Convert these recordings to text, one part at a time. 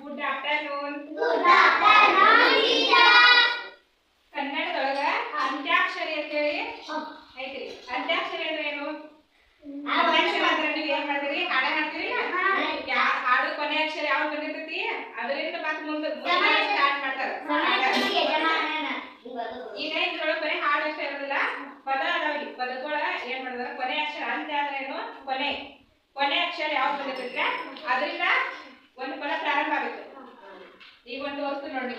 Good afternoon good afternoon teacher ಕನ್ನಡದೊಳಗ ಅಂತ್ಯಾಕ್ಷರಿ ಅಂತ ಹೇಳಿ? ಐತ್ರಿ. ಅಂತ್ಯಾಕ್ಷರಿ ಅಂದ್ರೆ ಏನು? ಅಂತ್ಯಾಕ್ಷರಿ ಅಂದ್ರೆ ನೀವು ಏನ್ ಮಾಡ್ತೀರಿ? ಹಾಡ ಹಾಡ್ತೀರಿ? ಹಾಡು ಕೊನೆ ಅಕ್ಷರ ಯಾವ ಬಂದಿರ್ತೈತಿ? ಅದರಿಂದ ಮತ್ತೆ ಮುಂದೆ ಸ್ಟಾರ್ಟ್ ಮಾಡ್ತಾರ. ಈಗ ಇದ್ರೊಳಗೆ ಬರೀ ಹಾಡು ಅಷ್ಟೇ ಇರೋದಿಲ್ಲ. ಪದ ಅದಾವ್ರಿ ಪದಗಳ ಏನ್ ಮಾಡಿದಾರ ಕೊನೆ ಅಕ್ಷರ ಅಂತ್ಯ ಅಂದ್ರೆ ಏನು? ಕೊನೆ. ಕೊನೆ ಅಕ್ಷರ ಯಾವ್ದು ಬಂದಿರ್ತೈತಿ? ಅದರಿಂದ ಒಂದು ಪದ ಪ್ರಾರಂಭ ಆಗುತ್ತೆ. ಈಗ ಒಂದು ವಸ್ತು ನೋಡಿ.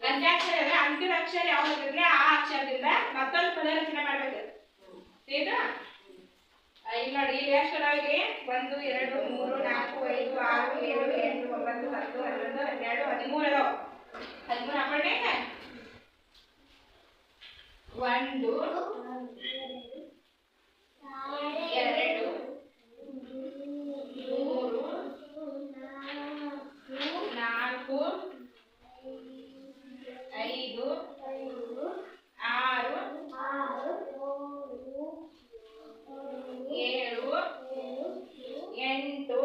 ಅಂದ್ರೆ ಅಂತಿಮ ಅಕ್ಷರ ಯಾವ್ದು ಇರ್ತೈತಿ ಆ ಅಕ್ಷರದಿಂದ ಮತ್ತೊಂದು ಪದ ರಚನೆ ಮಾಡ್ಬೇಕು. ಇದು ಇಲ್ಲಿ ನೋಡಿ ಇಲ್ಲಿ ಎಷ್ಟು ಅದಾವಿಲ್ಲಿ ಒಂದು ಎರಡು ಮೂರು ನಾಲ್ಕು ಐದು ಆರು ಏಳು ಎಂಟು ಒಂಬತ್ತು ಹತ್ತು ಹನ್ನೊಂದು ಹನ್ನೆರಡು ಹದಿಮೂರು ಅದಾವ. ಹದಿಮೂರು ಹಾಕೊಂಡೇ ಒಂದು ನಾಲ್ಕು ಐದು ಆರು ಏಳು ಎಂಟು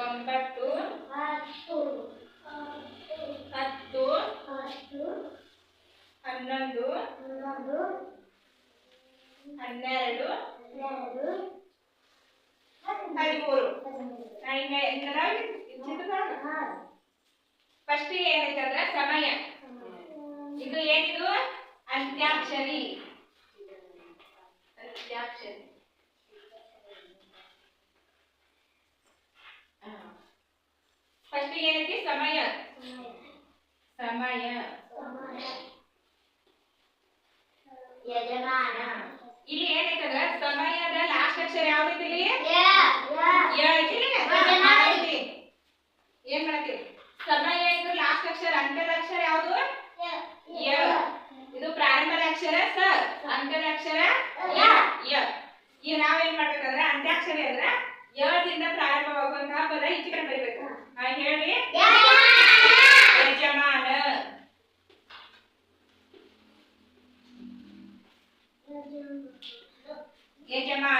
ಒಂಬತ್ತು ಹತ್ತು ಹನ್ನೊಂದು ಹನ್ನೆರಡು ಹದಿಮೂರು. ಫಸ್ಟ್ ಏನೈತೆ ಅಂದ್ರೆ ಸಮಯ. ಇದು ಏನಿದು? ಅಂತ್ಯಾಕ್ಷರಿ. ಅಂತ್ಯಾಕ್ಷರಿ. ಫಸ್ಟ್ ಏನೈತಿ ಸಮಯ. ಸಮಯ. ಯಜಮಾನ. ಇಲ್ಲಿ ಏನೈತೆ ಅಂದ್ರೆ ಸಮಯದ ಲಾಸ್ಟ್ ಅಕ್ಷರ ಯಾವ್ದೈತಿ ಇಲ್ಲಿ? ಐತಿ. ಏನ್ ಮಾಡ್ತೀವಿ ಸಮಯ ಇದು ಲಾಸ್ಟ್ ಅಕ್ಷರ ಅಂತ್ಯದ ಅಕ್ಷರ ಯಾವುದು? ಯ. ಇದು ಪ್ರಾರಂಭದ ಅಕ್ಷರ ಸ. ಅಂತ್ಯದ ಅಕ್ಷರ ಯ. ಯ. ಈಗ ನಾವೇನ್ ಮಾಡ್ಬೇಕಂದ್ರೆ ಅಂತ್ಯಾಕ್ಷರಿ ಅಂದ್ರ ಯದಿಂದ ಪ್ರಾರಂಭವಾಗುವಂತಹ ಪದ ಈಚೆ ಕಡೆ ಬರಿಬೇಕು. ಹೇಳಿ ಯಜಮಾನ ಯಜಮಾನ ಯಜಮಾನ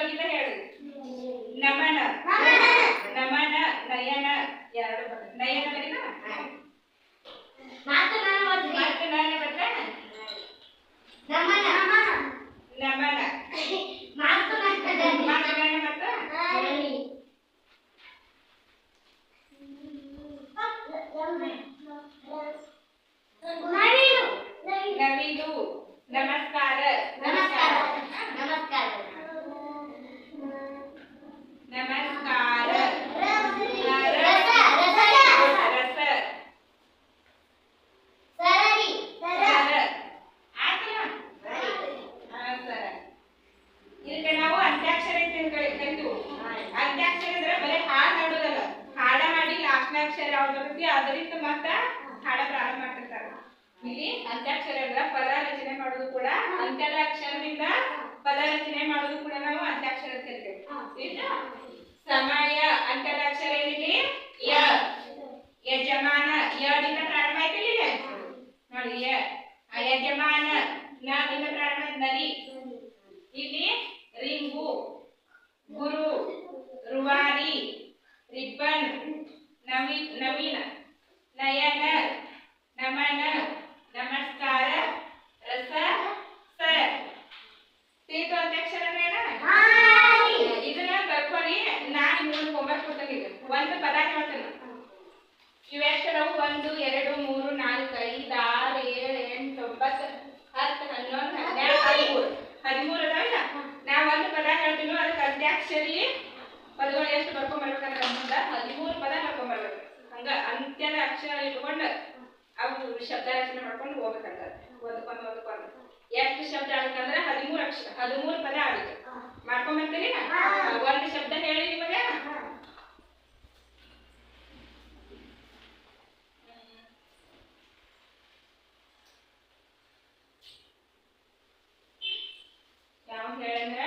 Navidu. Navidu. Namaste. ಪ್ರವೃತ್ತಿ ಆಧಾರಿತ ಮತ ಹಾಡ ಪ್ರಾರಂಭ ಮಾಡ್ತಿರ್ತಾರೆ. ಇಲ್ಲಿ ಅಂತ್ಯಾಕ್ಷರಗಳ ಪದ ರಚನೆ ಮಾಡೋದು ಕೂಡ ಅಂತ್ಯದ ಅಕ್ಷರದಿಂದ ಪದ ರಚನೆ ಮಾಡೋದು ಕೂಡ ನಾವು ಅಂತ್ಯಾಕ್ಷರ ಅಂತ ಸಮಯ ಅಂತ್ಯದ ಅಕ್ಷರ ಏನಿದೆ ಯ. ಯಜಮಾನ ಯದಿಂದ ಪ್ರಾರಂಭ ಆಯ್ತು ಇಲ್ಲಿ ನೋಡಿ, ಯ. ಯಜಮಾನ ನಾವಿಂದ ಪ್ರಾರಂಭ ನರಿ ಇಲ್ಲಿ ರಿಂಗು, ಗುರು, ರುವಾರಿ, ರಿಬ್ಬನ್ नवीन नवीन. नया नर ಶಬ್ದ ರಚನೆ ಮಾಡ್ಕೊಂಡು ಹೋಗ್ಬೇಕಂತಾರೆ ಒಂದಕ್ಕೊಂದು ಒಂದಕ್ಕೊಂದು ಎಷ್ಟು ಶಬ್ದ ಆಗುತ್ತಂದ್ರೆ ಹದಿಮೂರು ಅಕ್ಷರ ಹದಿಮೂರು ಪದ ಆಗುತ್ತೆ. ಮಾಡ್ಕೊಂಬರ್ತೀನಿ ಒಂದು ಶಬ್ದ ಹೇಳಿ ನಿಮಗೆ. ಯಾವ ಹೇಳಂದ್ರ?